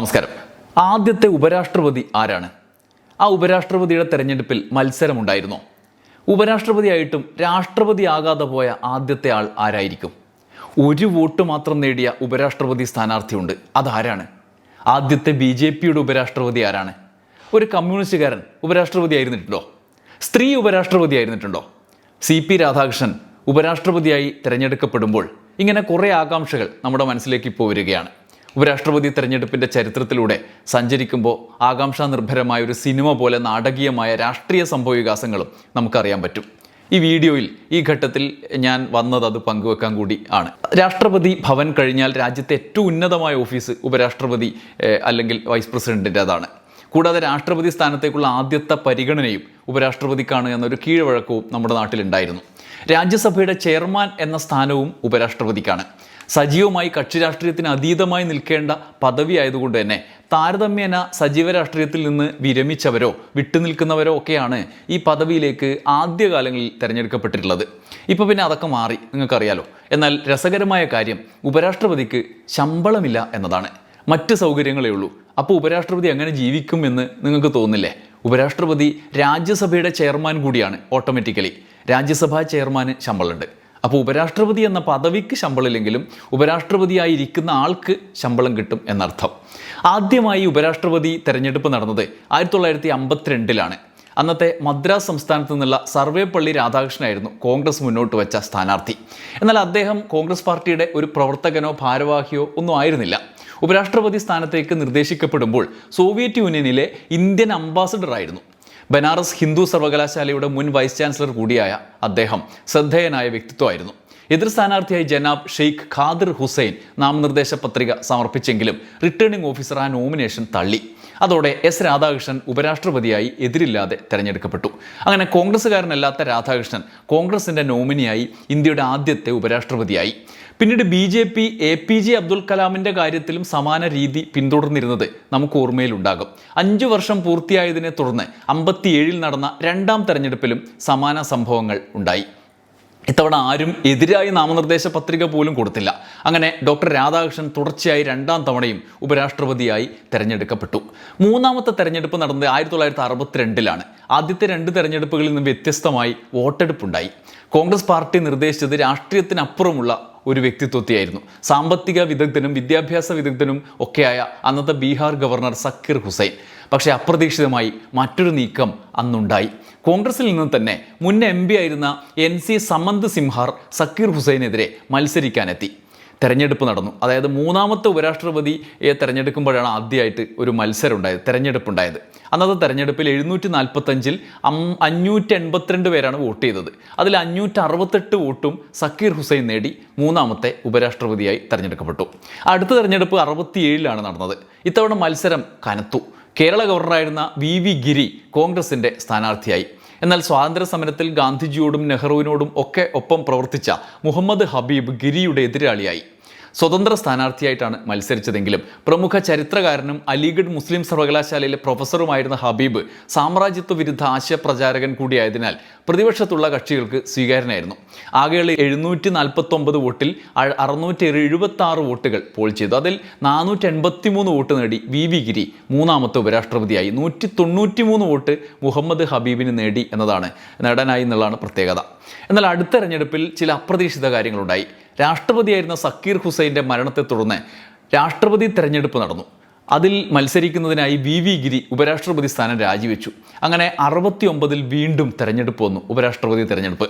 നമസ്കാരം. ആദ്യത്തെ ഉപരാഷ്ട്രപതി ആരാണ്? ആ ഉപരാഷ്ട്രപതിയുടെ തെരഞ്ഞെടുപ്പിൽ മത്സരമുണ്ടായിരുന്നോ. ഉപരാഷ്ട്രപതിയായിട്ടും രാഷ്ട്രപതി ആകാതെ പോയ ആദ്യത്തെ ആൾ ആരായിരിക്കും? ഒരു വോട്ട് മാത്രം നേടിയ ഉപരാഷ്ട്രപതി സ്ഥാനാർത്ഥിയുണ്ട്. അതാരാണ്? ആദ്യത്തെ ബി ജെ പിയുടെ ഉപരാഷ്ട്രപതി ആരാണ്? ഒരു കമ്മ്യൂണിസ്റ്റുകാരൻ ഉപരാഷ്ട്രപതി ആയിരുന്നിട്ടുണ്ടോ? സ്ത്രീ ഉപരാഷ്ട്രപതി ആയിരുന്നിട്ടുണ്ടോ? സി പി രാധാകൃഷ്ണൻ ഉപരാഷ്ട്രപതിയായി തിരഞ്ഞെടുക്കപ്പെടുമ്പോൾ ഇങ്ങനെ കുറേ ആകാംക്ഷകൾ നമ്മുടെ മനസ്സിലേക്ക് ഇപ്പോൾ വരികയാണ്. ഉപരാഷ്ട്രപതി തെരഞ്ഞെടുപ്പിന്റെ ചരിത്രത്തിലൂടെ സഞ്ചരിക്കുമ്പോൾ ആകാംക്ഷാ നിർഭരമായ ഒരു സിനിമ പോലെ നാടകീയമായ രാഷ്ട്രീയ സംഭവ വികാസങ്ങളും നമുക്കറിയാൻ പറ്റും. ഈ വീഡിയോയിൽ ഈ ഘട്ടത്തിൽ ഞാൻ വന്നത് അത് പങ്കുവെക്കാൻ കൂടി ആണ്. രാഷ്ട്രപതി ഭവൻ കഴിഞ്ഞാൽ രാജ്യത്തെ ഏറ്റവും ഉന്നതമായ ഓഫീസ് ഉപരാഷ്ട്രപതി അല്ലെങ്കിൽ വൈസ് പ്രസിഡന്റിന്റെതാണ് കൂടാതെ രാഷ്ട്രപതി സ്ഥാനത്തേക്കുള്ള ആദ്യത്തെ പരിഗണനയും ഉപരാഷ്ട്രപതിക്കാണ് എന്നൊരു കീഴ്വഴക്കവും നമ്മുടെ നാട്ടിലുണ്ടായിരുന്നു. രാജ്യസഭയുടെ ചെയർമാൻ എന്ന സ്ഥാനവും ഉപരാഷ്ട്രപതിക്കാണ്. സജീവമായി കക്ഷി രാഷ്ട്രീയത്തിന് അതീതമായി നിൽക്കേണ്ട പദവി ആയതുകൊണ്ട് തന്നെ താരതമ്യേന സജീവ രാഷ്ട്രീയത്തിൽ നിന്ന് വിരമിച്ചവരോ വിട്ടുനിൽക്കുന്നവരോ ഒക്കെയാണ് ഈ പദവിയിലേക്ക് ആദ്യകാലങ്ങളിൽ തിരഞ്ഞെടുക്കപ്പെട്ടിട്ടുള്ളത്. ഇപ്പോൾ പിന്നെ അതൊക്കെ മാറി നിങ്ങൾക്കറിയാലോ. എന്നാൽ രസകരമായ കാര്യം ഉപരാഷ്ട്രപതിക്ക് ശമ്പളമില്ല എന്നതാണ്. മറ്റ് സൗകര്യങ്ങളേ ഉള്ളൂ. അപ്പോൾ ഉപരാഷ്ട്രപതി അങ്ങനെ ജീവിക്കും എന്ന് നിങ്ങൾക്ക് തോന്നില്ലേ ഉപരാഷ്ട്രപതി രാജ്യസഭയുടെ ചെയർമാൻ കൂടിയാണ് ഓട്ടോമാറ്റിക്കലി. രാജ്യസഭാ ചെയർമാന് ശമ്പളമുണ്ട്. അപ്പോൾ ഉപരാഷ്ട്രപതി എന്ന പദവിക്ക് ശമ്പളമില്ലെങ്കിലും ഉപരാഷ്ട്രപതിയായിരിക്കുന്ന ആൾക്ക് ശമ്പളം കിട്ടും എന്നർത്ഥം. ആദ്യമായി ഉപരാഷ്ട്രപതി തെരഞ്ഞെടുപ്പ് നടന്നത് ആയിരത്തി തൊള്ളായിരത്തി അമ്പത്തിരണ്ടിലാണ് അന്നത്തെ മദ്രാസ് സംസ്ഥാനത്തു നിന്നുള്ള സർവേപ്പള്ളി രാധാകൃഷ്ണനായിരുന്നു കോൺഗ്രസ് മുന്നോട്ട് വെച്ച സ്ഥാനാർത്ഥി. എന്നാൽ അദ്ദേഹം കോൺഗ്രസ് പാർട്ടിയുടെ ഒരു പ്രവർത്തകനോ ഭാരവാഹിയോ ഒന്നും ആയിരുന്നില്ല. ഉപരാഷ്ട്രപതി സ്ഥാനത്തേക്ക് നിർദ്ദേശിക്കപ്പെടുമ്പോൾ സോവിയറ്റ് യൂണിയനിലെ ഇന്ത്യൻ അംബാസഡർ ആയിരുന്നു ബനാറസ് ഹിന്ദു സർവകലാശാലയുടെ മുൻ വൈസ് ചാൻസലർ കൂടിയായ അദ്ദേഹം ശ്രദ്ധേയനായ വ്യക്തിത്വമായിരുന്നു. എതിർ സ്ഥാനാർത്ഥിയായി ജനാബ് ഷെയ്ഖ് ഖാദിർ ഹുസൈൻ നാമനിർദ്ദേശ പത്രിക സമർപ്പിച്ചെങ്കിലും റിട്ടേണിംഗ് ഓഫീസർ ആ നോമിനേഷൻ തള്ളി. അതോടെ എസ് രാധാകൃഷ്ണൻ ഉപരാഷ്ട്രപതിയായി എതിരില്ലാതെ തെരഞ്ഞെടുക്കപ്പെട്ടു. അങ്ങനെ കോൺഗ്രസ്സുകാരനല്ലാത്ത രാധാകൃഷ്ണൻ കോൺഗ്രസിന്റെ നോമിനിയായി ഇന്ത്യയുടെ ആദ്യത്തെ ഉപരാഷ്ട്രപതിയായി. പിന്നീട് B J P A P J Abdul കലാമിന്റെ കാര്യത്തിലും സമാന രീതി പിന്തുടർന്നിരുന്നത് നമുക്ക് ഓർമ്മയിലുണ്ടാകും. അഞ്ചു വർഷം പൂർത്തിയായതിനെ തുടർന്ന് അമ്പത്തിയേഴിൽ നടന്ന രണ്ടാം തെരഞ്ഞെടുപ്പിലും സമാന സംഭവങ്ങൾ ഉണ്ടായി. ഇത്തവണ ആരും എതിരായി നാമനിർദ്ദേശ പത്രിക പോലും കൊടുത്തില്ല. അങ്ങനെ ഡോക്ടർ രാധാകൃഷ്ണൻ തുടർച്ചയായി രണ്ടാം തവണയും ഉപരാഷ്ട്രപതിയായി തെരഞ്ഞെടുക്കപ്പെട്ടു. മൂന്നാമത്തെ തെരഞ്ഞെടുപ്പ് നടന്നത് ആയിരത്തി തൊള്ളായിരത്തി അറുപത്തിരണ്ടിലാണ് ആദ്യത്തെ രണ്ട് തെരഞ്ഞെടുപ്പുകളിൽ നിന്ന് വ്യത്യസ്തമായി വോട്ടെടുപ്പുണ്ടായി. കോൺഗ്രസ് പാർട്ടി നിർദ്ദേശിച്ചത് രാഷ്ട്രീയത്തിനപ്പുറമുള്ള ഒരു വ്യക്തിത്വത്തെയായിരുന്നു. സാമ്പത്തിക വിദഗ്ധനും വിദ്യാഭ്യാസ വിദഗ്ധനും ഒക്കെയായ അന്നത്തെ ബീഹാർ ഗവർണർ സക്കീർ ഹുസൈൻ. പക്ഷേ അപ്രതീക്ഷിതമായി മറ്റൊരു നീക്കം അന്നുണ്ടായി. കോൺഗ്രസിൽ നിന്ന് തന്നെ മുൻ എം ആയിരുന്ന എൻ സി സമന്ത് സിംഹാർ സക്കീർ ഹുസൈനെതിരെ മത്സരിക്കാനെത്തി. തെരഞ്ഞെടുപ്പ് നടന്നു. അതായത് മൂന്നാമത്തെ ഉപരാഷ്ട്രപതിയെ തെരഞ്ഞെടുക്കുമ്പോഴാണ് ആദ്യമായിട്ട് ഒരു മത്സരം ഉണ്ടായത് തെരഞ്ഞെടുപ്പ് ഉണ്ടായത് അന്നത്തെ തെരഞ്ഞെടുപ്പിൽ എഴുന്നൂറ്റി നാൽപ്പത്തഞ്ചിൽ അഞ്ഞൂറ്റി എൺപത്തിരണ്ട് പേരാണ് വോട്ട് ചെയ്തത്. അതിൽ അഞ്ഞൂറ്റി അറുപത്തെട്ട് വോട്ടും സക്കീർ ഹുസൈൻ നേടി മൂന്നാമത്തെ ഉപരാഷ്ട്രപതിയായി തെരഞ്ഞെടുക്കപ്പെട്ടു. അടുത്ത തെരഞ്ഞെടുപ്പ് അറുപത്തിയേഴിലാണ് നടന്നത്. ഇത്തവണ മത്സരം കനത്തു. കേരള ഗവർണറായിരുന്ന വി വി ഗിരി കോൺഗ്രസിന്റെ സ്ഥാനാർത്ഥിയായി. എന്നാൽ സ്വാതന്ത്ര്യ സമരത്തിൽ ഗാന്ധിജിയോടും നെഹ്റുവിനോടും ഒക്കെ ഒപ്പം പ്രവർത്തിച്ച മുഹമ്മദ് ഹബീബ് ഗിരിയുടെ എതിരാളിയായി. സ്വതന്ത്ര സ്ഥാനാർത്ഥിയായിട്ടാണ് മത്സരിച്ചതെങ്കിലും പ്രമുഖ ചരിത്രകാരനും അലിഗഡ് മുസ്ലിം സർവകലാശാലയിലെ പ്രൊഫസറുമായിരുന്ന ഹബീബ് സാമ്രാജ്യത്വ വിരുദ്ധ ആശയപ്രചാരകൻ കൂടിയായതിനാൽ പ്രതിപക്ഷത്തുള്ള കക്ഷികൾക്ക് സ്വീകാര്യനായിരുന്നു. ആകെയുള്ള എഴുന്നൂറ്റി നാൽപ്പത്തൊമ്പത് വോട്ടിൽ അറുന്നൂറ്റി എഴുപത്തി ആറ് വോട്ടുകൾ പോൾ ചെയ്തു. അതിൽ നാനൂറ്റി എൺപത്തി മൂന്ന് വോട്ട് നേടി വി വി ഗിരി മൂന്നാമത്തെ ഉപരാഷ്ട്രപതിയായി. നൂറ്റി തൊണ്ണൂറ്റി മൂന്ന് വോട്ട് മുഹമ്മദ് ഹബീബിന് നേടി എന്നതാണ് നേടാനായി എന്നുള്ളതാണ് പ്രത്യേകത. എന്നാൽ അടുത്ത തെരഞ്ഞെടുപ്പിൽ ചില അപ്രതീക്ഷിത കാര്യങ്ങളുണ്ടായി. രാഷ്ട്രപതിയായിരുന്ന സക്കീർ ഹുസൈന്റെ മരണത്തെ തുടർന്ന് രാഷ്ട്രപതി തെരഞ്ഞെടുപ്പ് നടന്നു. അതിൽ മത്സരിക്കുന്നതിനായി വി വി ഗിരി ഉപരാഷ്ട്രപതി സ്ഥാനം രാജിവെച്ചു. അങ്ങനെ അറുപത്തി ഒമ്പതിൽ വീണ്ടും തെരഞ്ഞെടുപ്പ് വന്നു ഉപരാഷ്ട്രപതി തെരഞ്ഞെടുപ്പ്.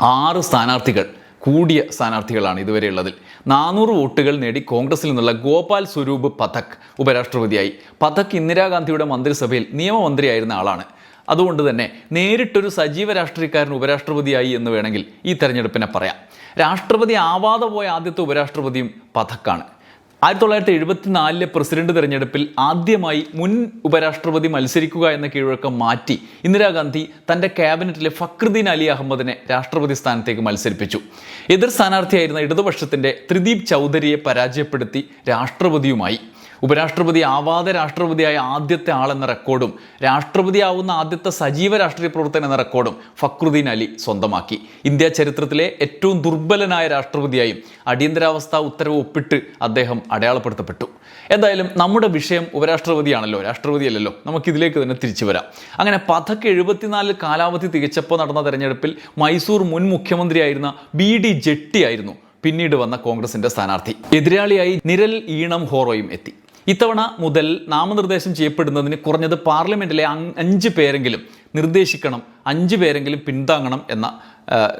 ആറ് സ്ഥാനാർത്ഥികൾ കൂടിയ സ്ഥാനാർത്ഥികളാണ് ഇതുവരെയുള്ളതിൽ നാനൂറ് വോട്ടുകൾ നേടി കോൺഗ്രസിൽ നിന്നുള്ള ഗോപാൽ സ്വരൂപ് പഥക് ഉപരാഷ്ട്രപതിയായി. പഥക് ഇന്ദിരാഗാന്ധിയുടെ മന്ത്രിസഭയിൽ നിയമമന്ത്രിയായിരുന്ന ആളാണ്. അതുകൊണ്ട് തന്നെ നേരിട്ടൊരു സജീവ രാഷ്ട്രീയക്കാരൻ ഉപരാഷ്ട്രപതിയായി എന്ന് വേണമെങ്കിൽ ഈ തെരഞ്ഞെടുപ്പിനെ പറയാം. രാഷ്ട്രപതി ആവാതെ പോയ ആദ്യത്തെ ഉപരാഷ്ട്രപതിയും പഥക്കാണ്. ആയിരത്തി തൊള്ളായിരത്തി എഴുപത്തിനാലിലെ പ്രസിഡന്റ് തെരഞ്ഞെടുപ്പിൽ ആദ്യമായി മുൻ ഉപരാഷ്ട്രപതി മത്സരിക്കുക എന്ന കീഴ്വഴക്കം മാറ്റി ഇന്ദിരാഗാന്ധി തന്റെ ക്യാബിനറ്റിലെ ഫക്രുദ്ദീൻ അലി അഹമ്മദിനെ രാഷ്ട്രപതി സ്ഥാനത്തേക്ക് മത്സരിപ്പിച്ചു. എതിർ സ്ഥാനാർത്ഥിയായിരുന്ന ഇടതുപക്ഷത്തിന്റെ ത്രിദീപ് ചൗധരിയെ പരാജയപ്പെടുത്തി രാഷ്ട്രപതിയുമായി. ഉപരാഷ്ട്രപതി ആവാതെ രാഷ്ട്രപതിയായ ആദ്യത്തെ ആളെന്ന റെക്കോർഡും രാഷ്ട്രപതിയാവുന്ന ആദ്യത്തെ സജീവ രാഷ്ട്രീയ പ്രവർത്തകൻ എന്ന റെക്കോർഡും ഫക്രുദ്ദീൻ അലി സ്വന്തമാക്കി. ഇന്ത്യ ചരിത്രത്തിലെ ഏറ്റവും ദുർബലനായ രാഷ്ട്രപതിയായും അടിയന്തരാവസ്ഥ ഉത്തരവ് ഒപ്പിട്ട് അദ്ദേഹം അടയാളപ്പെടുത്തപ്പെട്ടു. എന്തായാലും നമ്മുടെ വിഷയം ഉപരാഷ്ട്രപതിയാണല്ലോ രാഷ്ട്രപതിയല്ലല്ലോ. നമുക്കിതിലേക്ക് തന്നെ തിരിച്ചു വരാം. അങ്ങനെ പഥക്ക് എഴുപത്തിനാല് കാലാവധി തികച്ചപ്പോൾ നടന്ന തെരഞ്ഞെടുപ്പിൽ മൈസൂർ മുൻ മുഖ്യമന്ത്രിയായിരുന്ന ബി ഡി ജെട്ടിയായിരുന്നു പിന്നീട് വന്ന കോൺഗ്രസിന്റെ സ്ഥാനാർത്ഥി. എതിരാളിയായി നിരൽ ഈണം ഹോറോയും എത്തി. ഇത്തവണ മുതൽ നാമനിർദ്ദേശം ചെയ്യപ്പെടുന്നതിന് കുറഞ്ഞത് പാർലമെന്റിലെ അഞ്ച് പേരെങ്കിലും നിർദ്ദേശിക്കണം അഞ്ച് പേരെങ്കിലും പിന്താങ്ങണം എന്ന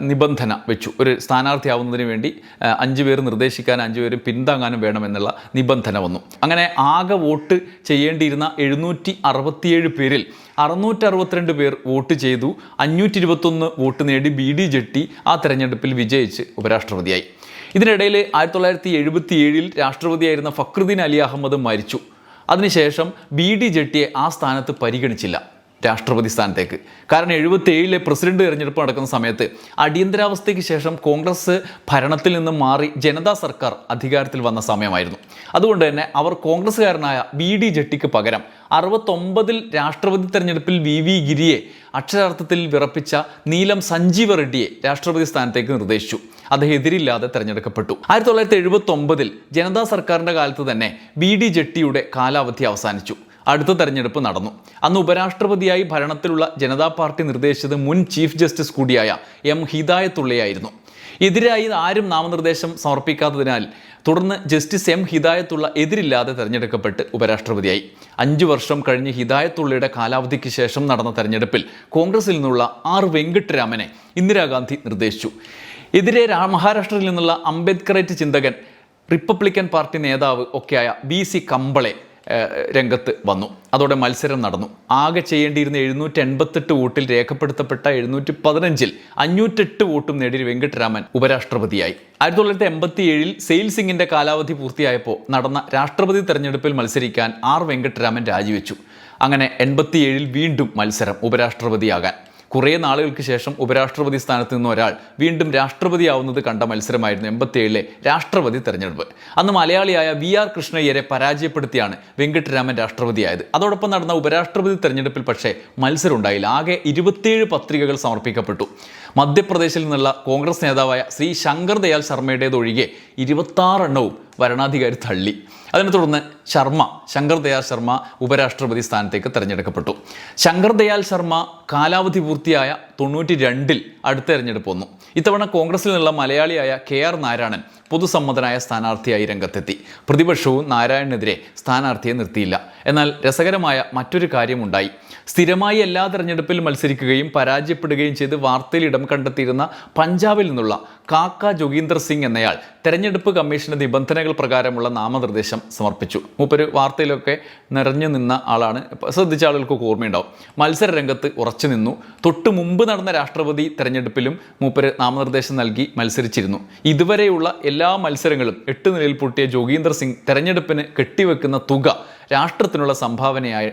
നിബന്ധന വെച്ചു. ഒരു സ്ഥാനാർത്ഥിയാവുന്നതിന് വേണ്ടി അഞ്ച് പേർ നിർദ്ദേശിക്കാൻ അഞ്ച് പേരും പിന്താങ്ങാനും വേണമെന്നുള്ള നിബന്ധന വന്നു. അങ്ങനെ ആകെ വോട്ട് ചെയ്യേണ്ടിയിരുന്ന എഴുന്നൂറ്റി അറുപത്തിയേഴ് പേരിൽ അറുന്നൂറ്റി അറുപത്തിരണ്ട് പേർ വോട്ട് ചെയ്തു. അഞ്ഞൂറ്റി ഇരുപത്തൊന്ന് വോട്ട് നേടി ബി ഡി ജെട്ടി ആ തെരഞ്ഞെടുപ്പിൽ വിജയിച്ച് ഉപരാഷ്ട്രപതിയായി. ഇതിനിടയിൽ ആയിരത്തി തൊള്ളായിരത്തി എഴുപത്തി ഏഴിൽ രാഷ്ട്രപതിയായിരുന്ന ഫക്രുദ്ദീൻ അലി അഹമ്മദ് മരിച്ചു. അതിനുശേഷം ബി ഡി ജെട്ടിയെ ആ സ്ഥാനത്ത് പരിഗണിച്ചില്ല. രാഷ്ട്രപതി സ്ഥാനത്തേക്ക്. കാരണം എഴുപത്തി ഏഴിലെ പ്രസിഡന്റ് തിരഞ്ഞെടുപ്പ് നടക്കുന്ന സമയത്ത് അടിയന്തരാവസ്ഥയ്ക്ക് ശേഷം കോൺഗ്രസ് ഭരണത്തിൽ നിന്ന് മാറി ജനതാ സർക്കാർ അധികാരത്തിൽ വന്ന സമയമായിരുന്നു. അതുകൊണ്ട് തന്നെ അവർ കോൺഗ്രസ്സുകാരനായ ബി ഡി ജെട്ടിക്ക് പകരം അറുപത്തൊമ്പതിൽ രാഷ്ട്രപതി തെരഞ്ഞെടുപ്പിൽ വി വി ഗിരിയെ അക്ഷരാർത്ഥത്തിൽ വിറപ്പിച്ച നീലം സഞ്ജീവ റെഡ്ഡിയെ രാഷ്ട്രപതി സ്ഥാനത്തേക്ക് നിർദ്ദേശിച്ചു. അദ്ദേഹം എതിരില്ലാതെ തെരഞ്ഞെടുക്കപ്പെട്ടു. ആയിരത്തി തൊള്ളായിരത്തി എഴുപത്തി ഒമ്പതിൽ ജനതാ സർക്കാരിന്റെ കാലത്ത് തന്നെ ബി ഡി ജെട്ടിയുടെ കാലാവധി അവസാനിച്ചു. അടുത്ത തെരഞ്ഞെടുപ്പ് നടന്നു. അന്ന് ഉപരാഷ്ട്രപതിയായി ഭരണത്തിലുള്ള ജനതാ പാർട്ടി നിർദ്ദേശിച്ചത് മുൻ ചീഫ് ജസ്റ്റിസ് കൂടിയായ എം ഹിദായത്തുള്ളയായിരുന്നു. എതിരായി ആരും നാമനിർദ്ദേശം സമർപ്പിക്കാത്തതിനാൽ തുടർന്ന് ജസ്റ്റിസ് എം ഹിദായത്തുള്ള എതിരില്ലാതെ തെരഞ്ഞെടുക്കപ്പെട്ട് ഉപരാഷ്ട്രപതിയായി. അഞ്ചു വർഷം കഴിഞ്ഞ് ഹിദായത്തുള്ളയുടെ കാലാവധിക്ക് ശേഷം നടന്ന തെരഞ്ഞെടുപ്പിൽ കോൺഗ്രസിൽ നിന്നുള്ള ആർ വെങ്കിട്ടരാമനെ ഇന്ദിരാഗാന്ധി നിർദ്ദേശിച്ചു. എതിരെ മഹാരാഷ്ട്രയിൽ നിന്നുള്ള അംബേദ്കറേറ്റ് ചിന്തകൻ റിപ്പബ്ലിക്കൻ പാർട്ടി നേതാവ് ഒക്കെയായ ബി സി കമ്പളെ രംഗത്ത് വന്നു. അതോടെ മത്സരം നടന്നു. ആകെ ചെയ്യേണ്ടിയിരുന്ന എഴുന്നൂറ്റി എൺപത്തെട്ട് വോട്ടിൽ രേഖപ്പെടുത്തപ്പെട്ട എഴുന്നൂറ്റി പതിനഞ്ചിൽ അഞ്ഞൂറ്റെട്ട് വോട്ടും നേടി വെങ്കട്ടരാമൻ ഉപരാഷ്ട്രപതിയായി. ആയിരത്തി തൊള്ളായിരത്തി എൺപത്തി ഏഴിൽ സെയിൽ സിംഗിന്റെ കാലാവധി പൂർത്തിയായപ്പോൾ നടന്ന രാഷ്ട്രപതി തെരഞ്ഞെടുപ്പിൽ മത്സരിക്കാൻ ആർ വെങ്കട്ടരാമൻ രാജിവെച്ചു. അങ്ങനെ എൺപത്തിയേഴിൽ വീണ്ടും മത്സരം ഉപരാഷ്ട്രപതിയാകാൻ. കുറേ നാളുകൾക്ക് ശേഷം ഉപരാഷ്ട്രപതി സ്ഥാനത്ത് നിന്ന് ഒരാൾ വീണ്ടും രാഷ്ട്രപതിയാവുന്നത് കണ്ട മത്സരമായിരുന്നു എൺപത്തിയേഴിലെ രാഷ്ട്രപതി തെരഞ്ഞെടുപ്പ്. അന്ന് മലയാളിയായ വി ആർ കൃഷ്ണയ്യരെ പരാജയപ്പെടുത്തിയാണ് വെങ്കട്ടരാമൻ രാഷ്ട്രപതിയായത്. അതോടൊപ്പം നടന്ന ഉപരാഷ്ട്രപതി തെരഞ്ഞെടുപ്പിൽ പക്ഷേ മത്സരം ഉണ്ടായില്ല ആകെ ഇരുപത്തിയേഴ് പത്രികകൾ സമർപ്പിക്കപ്പെട്ടു. മധ്യപ്രദേശിൽ നിന്നുള്ള കോൺഗ്രസ് നേതാവായ ശ്രീ ശങ്കർ ദയാൽ ശർമ്മയുടേതൊഴികെ ഇരുപത്താറ് എണ്ണവും വരണാധികാരി തള്ളി. അതിനെ തുടർന്ന് ശർമ്മ ശങ്കർ ദയാൽ ശർമ്മ ഉപരാഷ്ട്രപതി സ്ഥാനത്തേക്ക് തെരഞ്ഞെടുക്കപ്പെട്ടു. ശങ്കർ ദയാൽ ശർമ്മ കാലാവധി പൂർത്തിയായ തൊണ്ണൂറ്റി രണ്ടിൽ അടുത്ത തെരഞ്ഞെടുപ്പ് വന്നു. ഇത്തവണ കോൺഗ്രസിൽ നിന്നുള്ള മലയാളിയായ കെ ആർ നാരായണൻ പൊതുസമ്മതനായ സ്ഥാനാർത്ഥിയായി രംഗത്തെത്തി. പ്രതിപക്ഷവും നാരായണനെതിരെ സ്ഥാനാർത്ഥിയെ നിർത്തിയില്ല. എന്നാൽ രസകരമായ മറ്റൊരു കാര്യമുണ്ടായി. സ്ഥിരമായി എല്ലാ തെരഞ്ഞെടുപ്പിൽ മത്സരിക്കുകയും പരാജയപ്പെടുകയും ചെയ്ത് വാർത്തയിൽ ഇടം കണ്ടെത്തിയിരുന്ന പഞ്ചാബിൽ നിന്നുള്ള കാക്ക ജോഗീന്ദർ സിംഗ് എന്നയാൾ തെരഞ്ഞെടുപ്പ് കമ്മീഷന്റെ നിബന്ധനകൾ പ്രകാരമുള്ള നാമനിർദ്ദേശം സമർപ്പിച്ചു. മൂപ്പര് വാർത്തയിലൊക്കെ നിറഞ്ഞു നിന്ന ആളാണ്. ശ്രദ്ധിച്ച ആളുകൾക്ക് ഓർമ്മയുണ്ടാവും. മത്സര രംഗത്ത് ഉറച്ചു നിന്നു. തൊട്ടു മുമ്പ് നടന്ന രാഷ്ട്രപതി തെരഞ്ഞെടുപ്പിലും മൂപ്പര് നാമനിർദ്ദേശം നൽകി മത്സരിച്ചിരുന്നു. ഇതുവരെയുള്ള എല്ലാ മത്സരങ്ങളും എട്ട് നിലയിൽ പൂട്ടിയ ജോഗീന്ദർ സിംഗ് തെരഞ്ഞെടുപ്പിന് കെട്ടിവെക്കുന്ന തുക രാഷ്ട്രത്തിനുള്ള സംഭാവനയായി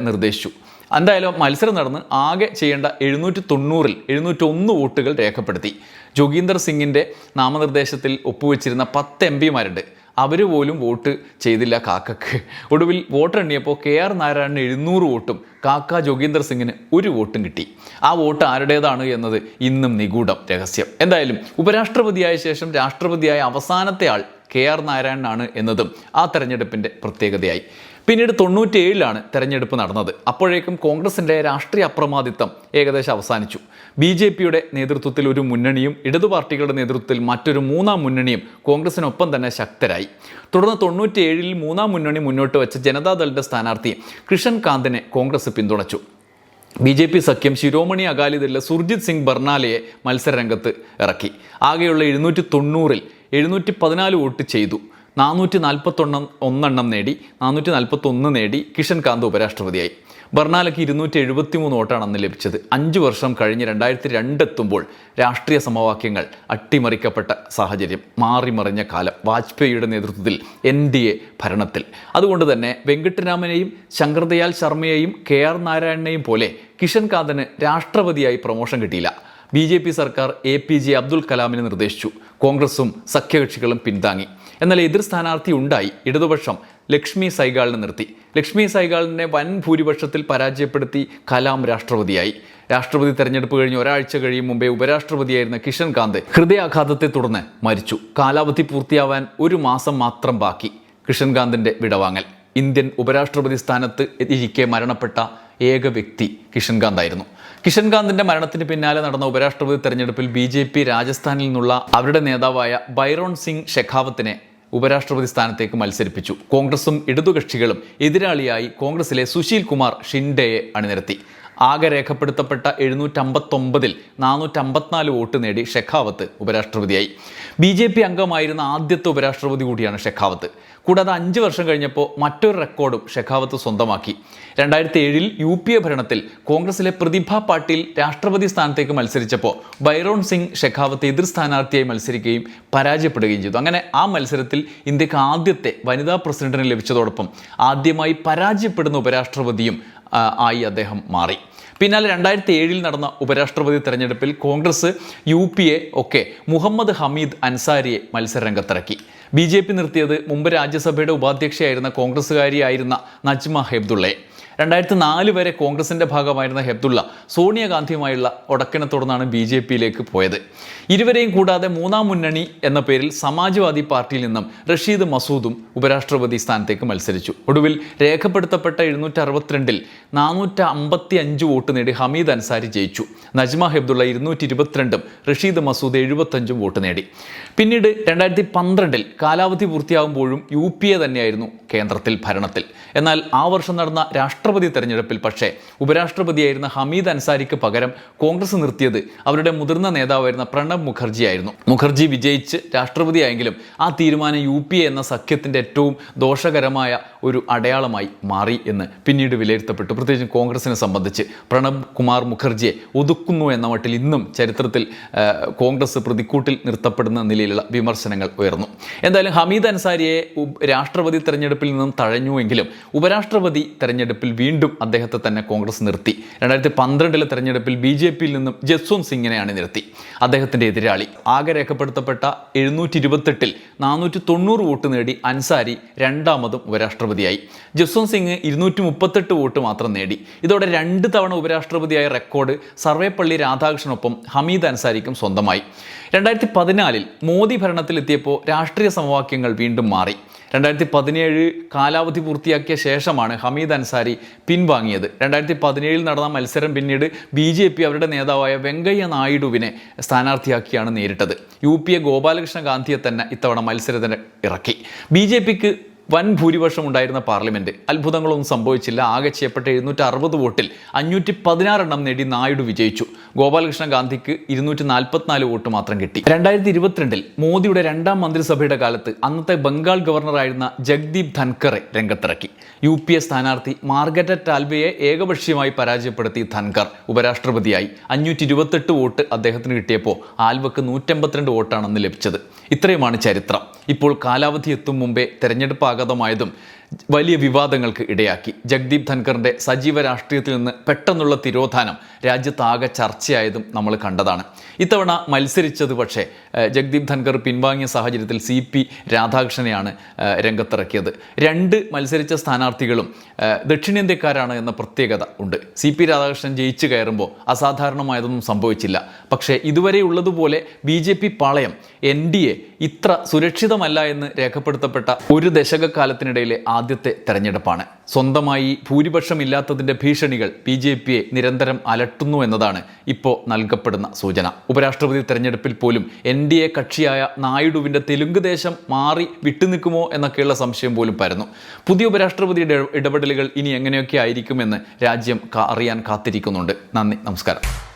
നിർദ്ദേശിച്ചു. എന്തായാലും മത്സരം നടന്ന് ആകെ ചെയ്യേണ്ട എഴുന്നൂറ്റി തൊണ്ണൂറിൽ എഴുന്നൂറ്റി ഒന്ന് വോട്ടുകൾ രേഖപ്പെടുത്തി. ജോഗീന്ദർ സിംഗിന്റെ നാമനിർദ്ദേശത്തിൽ ഒപ്പുവെച്ചിരുന്ന പത്ത് എം പിമാരുണ്ട്. അവർ പോലും വോട്ട് ചെയ്തില്ല കാക്കക്ക്. ഒടുവിൽ വോട്ട് എണ്ണിയപ്പോൾ കെ ആർ നാരായണന് എഴുന്നൂറ് വോട്ടും കാക്ക ജോഗീന്ദർ സിംഗിന് ഒരു വോട്ടും കിട്ടി. ആ വോട്ട് ആരുടേതാണ് എന്നത് ഇന്നും നിഗൂഢം രഹസ്യം. എന്തായാലും ഉപരാഷ്ട്രപതിയായ ശേഷം രാഷ്ട്രപതിയായ അവസാനത്തെ ആൾ കെ ആർ നാരായണനാണ് എന്നതും ആ തെരഞ്ഞെടുപ്പിന്റെ പ്രത്യേകതയായി. പിന്നീട് തൊണ്ണൂറ്റിയേഴിലാണ് തെരഞ്ഞെടുപ്പ് നടന്നത്. അപ്പോഴേക്കും കോൺഗ്രസിന്റെ രാഷ്ട്രീയ അപ്രമാദിത്വം ഏകദേശം അവസാനിച്ചു. ബി ജെ പിയുടെ നേതൃത്വത്തിൽ ഒരു മുന്നണിയും ഇടതു പാർട്ടികളുടെ നേതൃത്വത്തിൽ മറ്റൊരു മൂന്നാം മുന്നണിയും കോൺഗ്രസിനൊപ്പം തന്നെ ശക്തരായി. തുടർന്ന് തൊണ്ണൂറ്റിയേഴിൽ മൂന്നാം മുന്നണി മുന്നോട്ട് വെച്ച ജനതാദളിന്റെ സ്ഥാനാർത്ഥി കൃഷൻ കാന്തിനെ കോൺഗ്രസ് പിന്തുണച്ചു. ബി ജെ പി സഖ്യം ശിരോമണി അകാലിദളിലെ സുർജിത് സിംഗ് ബർണാലയെ മത്സരരംഗത്ത് ഇറക്കി. ആകെയുള്ള എഴുന്നൂറ്റി തൊണ്ണൂറിൽ എഴുന്നൂറ്റി പതിനാല് വോട്ട് ചെയ്തു. നാനൂറ്റി നാൽപ്പത്തൊണ്ണം ഒന്നെണ്ണം നേടി നാനൂറ്റി നാൽപ്പത്തൊന്ന് നേടി കിഷൻ കാന്ത് ഉപരാഷ്ട്രപതിയായി. ബർണാലയ്ക്ക് ഇരുന്നൂറ്റി എഴുപത്തി മൂന്ന് വോട്ടാണ് അന്ന് ലഭിച്ചത്. അഞ്ച് വർഷം കഴിഞ്ഞ് രണ്ടായിരത്തി രണ്ടെത്തുമ്പോൾ രാഷ്ട്രീയ സമവാക്യങ്ങൾ അട്ടിമറിക്കപ്പെട്ട സാഹചര്യം മാറിമറിഞ്ഞ കാലം വാജ്പേയിയുടെ നേതൃത്വത്തിൽ എൻ ഡി എ ഭരണത്തിൽ. അതുകൊണ്ട് തന്നെ വെങ്കട്ടരാമനെയും ശങ്കർദയാൽ ശർമ്മയെയും കെ ആർ നാരായണനെയും പോലെ കിഷൻ കാന്തന് രാഷ്ട്രപതിയായി പ്രൊമോഷൻ കിട്ടിയില്ല. ബി ജെ പി സർക്കാർ എ പി ജെ അബ്ദുൽ കലാമിനെ നിർദ്ദേശിച്ചു. കോൺഗ്രസും സഖ്യകക്ഷികളും പിന്താങ്ങി എന്നാൽ എതിർ സ്ഥാനാർത്ഥി ഉണ്ടായി. ഇടതുപക്ഷം ലക്ഷ്മി സൈഗാളിനെ നിർത്തി. ലക്ഷ്മി സൈഗാളിനെ വൻ ഭൂരിപക്ഷത്തിൽ പരാജയപ്പെടുത്തി കലാം രാഷ്ട്രപതിയായി. രാഷ്ട്രപതി തെരഞ്ഞെടുപ്പ് കഴിഞ്ഞ് ഒരാഴ്ച കഴിയും മുമ്പേ ഉപരാഷ്ട്രപതിയായിരുന്ന കിഷൻ കാന്ത് ഹൃദയാഘാതത്തെ തുടർന്ന് മരിച്ചു. കാലാവധി പൂർത്തിയാവാൻ ഒരു മാസം മാത്രം ബാക്കി. കിഷൻകാന്തിന്റെ വിടവാങ്ങൽ. ഇന്ത്യൻ ഉപരാഷ്ട്രപതി സ്ഥാനത്ത് ഇരിക്കെ മരണപ്പെട്ട ഏക വ്യക്തി കിഷൻകാന്ത് ആയിരുന്നു കിഷൻകാന്തിന്റെ മരണത്തിന് പിന്നാലെ നടന്ന ഉപരാഷ്ട്രപതി തെരഞ്ഞെടുപ്പിൽ ബി രാജസ്ഥാനിൽ നിന്നുള്ള അവരുടെ നേതാവായ ബൈറോൺ സിംഗ് ഷെഖാവത്തിനെ ഉപരാഷ്ട്രപതി സ്ഥാനത്തേക്ക് മത്സരിപ്പിച്ചു. കോൺഗ്രസും ഇടതുകക്ഷികളും എതിരാളിയായി കോൺഗ്രസിലെ സുശീൽ കുമാർ ഷിൻഡെയെ അണിനിരത്തി. ആകെ രേഖപ്പെടുത്തപ്പെട്ട എഴുന്നൂറ്റമ്പത്തൊമ്പതിൽ നാനൂറ്റമ്പത്തിനാല് വോട്ട് നേടി ഷെഖാവത്ത് ഉപരാഷ്ട്രപതിയായി. ബി ജെ പി അംഗമായിരുന്ന ആദ്യത്തെ ഉപരാഷ്ട്രപതി കൂടിയാണ് ഷെഖാവത്ത്. കൂടാതെ അഞ്ച് വർഷം കഴിഞ്ഞപ്പോൾ മറ്റൊരു റെക്കോർഡും ഷെഖാവത്ത് സ്വന്തമാക്കി. രണ്ടായിരത്തി ഏഴിൽ യു പി എ ഭരണത്തിൽ കോൺഗ്രസിലെ പ്രതിഭ പാട്ടീൽ രാഷ്ട്രപതി സ്ഥാനത്തേക്ക് മത്സരിച്ചപ്പോൾ ബൈറോൺ സിംഗ് ഷെഖാവത്ത് എതിർ സ്ഥാനാർത്ഥിയായി മത്സരിക്കുകയും പരാജയപ്പെടുകയും ചെയ്തു. അങ്ങനെ ആ മത്സരത്തിൽ ഇന്ത്യയ്ക്ക് ആദ്യത്തെ വനിതാ പ്രസിഡന്റിന് ലഭിച്ചതോടൊപ്പം ആദ്യമായി പരാജയപ്പെടുന്ന ഉപരാഷ്ട്രപതിയും ആയി അദ്ദേഹം മാറി. പിന്നാലെ രണ്ടായിരത്തി ഏഴിൽ നടന്ന ഉപരാഷ്ട്രപതി തെരഞ്ഞെടുപ്പിൽ കോൺഗ്രസ് യു പി എ ഒക്കെ മുഹമ്മദ് ഹമീദ് അൻസാരിയെ മത്സരരംഗത്തിറക്കി. ബി ജെ പി നിർത്തിയത് മുമ്പ് രാജ്യസഭയുടെ ഉപാധ്യക്ഷയായിരുന്ന കോൺഗ്രസ്സുകാരിയായിരുന്ന നജ്മ ഹെബ്ദുള്ളയെ. രണ്ടായിരത്തി നാല് വരെ കോൺഗ്രസിന്റെ ഭാഗമായിരുന്ന ഹെബ്ദുള്ള സോണിയാഗാന്ധിയുമായുള്ള ഉടക്കിനെ തുടർന്നാണ് ബി ജെ പിയിലേക്ക് പോയത്. ഇരുവരെയും കൂടാതെ മൂന്നാം മുന്നണി എന്ന പേരിൽ സമാജ്വാദി പാർട്ടിയിൽ നിന്നും റഷീദ് മസൂദും ഉപരാഷ്ട്രപതി സ്ഥാനത്തേക്ക് മത്സരിച്ചു. ഒടുവിൽ രേഖപ്പെടുത്തപ്പെട്ട എഴുന്നൂറ്റി അറുപത്തിരണ്ടിൽ നാനൂറ്റി അമ്പത്തി അഞ്ച് വോട്ട് നേടി ഹമീദ് അൻസാരി ജയിച്ചു. നജ്മ ഹെബ്ദുള്ള ഇരുന്നൂറ്റി ഇരുപത്തിരണ്ടും റഷീദ് മസൂദ് എഴുപത്തഞ്ചും വോട്ട് നേടി. പിന്നീട് രണ്ടായിരത്തി പന്ത്രണ്ടിൽ കാലാവധി പൂർത്തിയാകുമ്പോഴും യു പി എ തന്നെയായിരുന്നു കേന്ദ്രത്തിൽ ഭരണത്തിൽ. എന്നാൽ ആ വർഷം നടന്ന രാഷ്ട്രപതി തെരഞ്ഞെടുപ്പിൽ. പക്ഷേ ഉപരാഷ്ട്രപതിയായിരുന്ന ഹമീദ് അൻസാരിക്ക് പകരം കോൺഗ്രസ് നിർത്തിയത് അവരുടെ മുതിർന്ന നേതാവായിരുന്ന പ്രണബ് മുഖർജിയായിരുന്നു. മുഖർജി വിജയിച്ച് രാഷ്ട്രപതിയായെങ്കിലും ആ തീരുമാനം യു എന്ന സഖ്യത്തിന്റെ ഏറ്റവും ദോഷകരമായ ഒരു അടയാളമായി മാറി എന്ന് പിന്നീട് വിലയിരുത്തപ്പെട്ടു. പ്രത്യേകിച്ചും കോൺഗ്രസിനെ സംബന്ധിച്ച് പ്രണബ് കുമാർ മുഖർജിയെ ഒതുക്കുന്നു എന്ന മട്ടിൽ ഇന്നും ചരിത്രത്തിൽ കോൺഗ്രസ് പ്രതിക്കൂട്ടിൽ നിർത്തപ്പെടുന്ന നിലയിലുള്ള വിമർശനങ്ങൾ ഉയർന്നു. എന്തായാലും ഹമീദ് അൻസാരിയെ രാഷ്ട്രപതി തെരഞ്ഞെടുപ്പിൽ നിന്നും തഴഞ്ഞുവെങ്കിലും ഉപരാഷ്ട്രപതി തെരഞ്ഞെടുപ്പിൽ വീണ്ടും അദ്ദേഹത്തെ തന്നെ കോൺഗ്രസ് നിർത്തി. രണ്ടായിരത്തി പന്ത്രണ്ടിലെ തെരഞ്ഞെടുപ്പിൽ ബി ജെ പിയിൽ നിന്നും ജസ്വന്ത് സിംഗിനെയാണ് നിർത്തി. അദ്ദേഹത്തിന്റെ എതിരാളി. ആകെ രേഖപ്പെടുത്തപ്പെട്ട എഴുന്നൂറ്റി ഇരുപത്തെട്ടിൽ നാനൂറ്റി തൊണ്ണൂറ് വോട്ട് നേടി അൻസാരി രണ്ടാമതും ഉപരാഷ്ട്രപതിയായി ജസ്വന്ത് സിംഗ് ഇരുന്നൂറ്റി മുപ്പത്തെട്ട് വോട്ട് മാത്രം നേടി. ഇതോടെ രണ്ട് തവണ ഉപരാഷ്ട്രപതിയായ റെക്കോർഡ് സർവേപ്പള്ളി രാധാകൃഷ്ണനൊപ്പം ഹമീദ് അൻസാരിക്കും സ്വന്തമായി. രണ്ടായിരത്തി പതിനാലിൽ മോദി ഭരണത്തിലെത്തിയപ്പോൾ രാഷ്ട്രീയ സമവാക്യങ്ങൾ വീണ്ടും മാറി. രണ്ടായിരത്തി പതിനേഴ് കാലാവധി പൂർത്തിയാക്കിയ ശേഷമാണ് ഹമീദ് അൻസാരി പിൻവാങ്ങിയത്. രണ്ടായിരത്തി പതിനേഴിൽ നടന്ന മത്സരം പിന്നീട് ബി ജെ പി അവരുടെ നേതാവായ വെങ്കയ്യ നായിഡുവിനെ സ്ഥാനാർത്ഥിയാക്കിയാണ് നേരിട്ടത്. യു പി എ ഗോപാലകൃഷ്ണ ഗാന്ധിയെ തന്നെ ഇത്തവണ മത്സരത്തിന് ഇറക്കി. ബി ജെ പിക്ക് വൻ ഭൂരിപക്ഷം ഉണ്ടായിരുന്ന പാർലമെന്റ്. അത്ഭുതങ്ങളൊന്നും സംഭവിച്ചില്ല. ആകെ ചെയ്യപ്പെട്ട എഴുന്നൂറ്റി അറുപത് വോട്ടിൽ അഞ്ഞൂറ്റി പതിനാറെണ്ണം നേടി നായിഡു വിജയിച്ചു. ഗോപാലകൃഷ്ണ ഗാന്ധിക്ക് ഇരുന്നൂറ്റി നാൽപ്പത്തിനാല് വോട്ട് മാത്രം കിട്ടി. രണ്ടായിരത്തി ഇരുപത്തിരണ്ടിൽ മോദിയുടെ രണ്ടാം മന്ത്രിസഭയുടെ കാലത്ത് അന്നത്തെ ബംഗാൾ ഗവർണറായിരുന്ന ജഗ്ദീപ് ധൻഖറെ രംഗത്തിറക്കി. യു പി എ സ്ഥാനാർത്ഥി മാർഗരറ്റ് ടാൽബയെ ഏകപക്ഷീയമായി പരാജയപ്പെടുത്തി ധൻഖർ ഉപരാഷ്ട്രപതിയായി. അഞ്ഞൂറ്റി ഇരുപത്തെട്ട് വോട്ട് അദ്ദേഹത്തിന് കിട്ടിയപ്പോൾ ആൽവക്ക് നൂറ്റമ്പത്തിരണ്ട് വോട്ടാണ് അന്ന് ലഭിച്ചത്. ഇത്രയുമാണ് ചരിത്രം. ഇപ്പോൾ കാലാവധി എത്തും മുമ്പേ തെരഞ്ഞെടുപ്പ് ആഗതമായതും വലിയ വിവാദങ്ങൾക്ക് ഇടയാക്കി. ജഗ്ദീപ് ധൻഖറിന്റെ സജീവ രാഷ്ട്രീയത്തിൽ നിന്ന് പെട്ടെന്നുള്ള തിരോധാനം രാജ്യത്താകെ ചർച്ചയായതും നമ്മൾ കണ്ടതാണ്. ഇത്തവണ മത്സരിച്ചത് പക്ഷേ ജഗ്ദീപ് ധൻഖർ പിൻവാങ്ങിയ സാഹചര്യത്തിൽ സി പി രാധാകൃഷ്ണനെയാണ് രംഗത്തിറക്കിയത്. രണ്ട് മത്സരിച്ച സ്ഥാനാർത്ഥികളും ദക്ഷിണേന്ത്യക്കാരാണ് എന്ന പ്രത്യേകത ഉണ്ട്. സി പി രാധാകൃഷ്ണൻ ജയിച്ചു കയറുമ്പോൾ അസാധാരണമായതൊന്നും സംഭവിച്ചില്ല. പക്ഷേ ഇതുവരെ ഉള്ളതുപോലെ ബി ജെ പി പാളയം എൻ ഡി എ ഇത്ര സുരക്ഷിതമല്ല എന്ന് രേഖപ്പെടുത്തപ്പെട്ട ഒരു ദശകക്കാലത്തിനിടയിലെ ആദ്യത്തെ തെരഞ്ഞെടുപ്പാണ്. സ്വന്തമായി ഭൂരിപക്ഷമില്ലാത്തതിന്റെ ഭീഷണികൾ ബി ജെ പിയെ നിരന്തരം അലട്ടുന്നു എന്നതാണ് ഇപ്പോൾ നൽകപ്പെടുന്ന സൂചന. ഉപരാഷ്ട്രപതി തെരഞ്ഞെടുപ്പിൽ പോലും എൻ ഡി എ കക്ഷിയായ നായിഡുവിന്റെ തെലുങ്ക് ദേശം മാറി വിട്ടുനിൽക്കുമോ എന്നൊക്കെയുള്ള സംശയം പോലും പരന്നു. പുതിയ ഉപരാഷ്ട്രപതിയുടെ ഇടപെടലുകൾ ഇനി എങ്ങനെയൊക്കെ ആയിരിക്കുമെന്ന് രാജ്യം അറിയാൻ കാത്തിരിക്കുന്നുണ്ട്. നന്ദി നമസ്കാരം.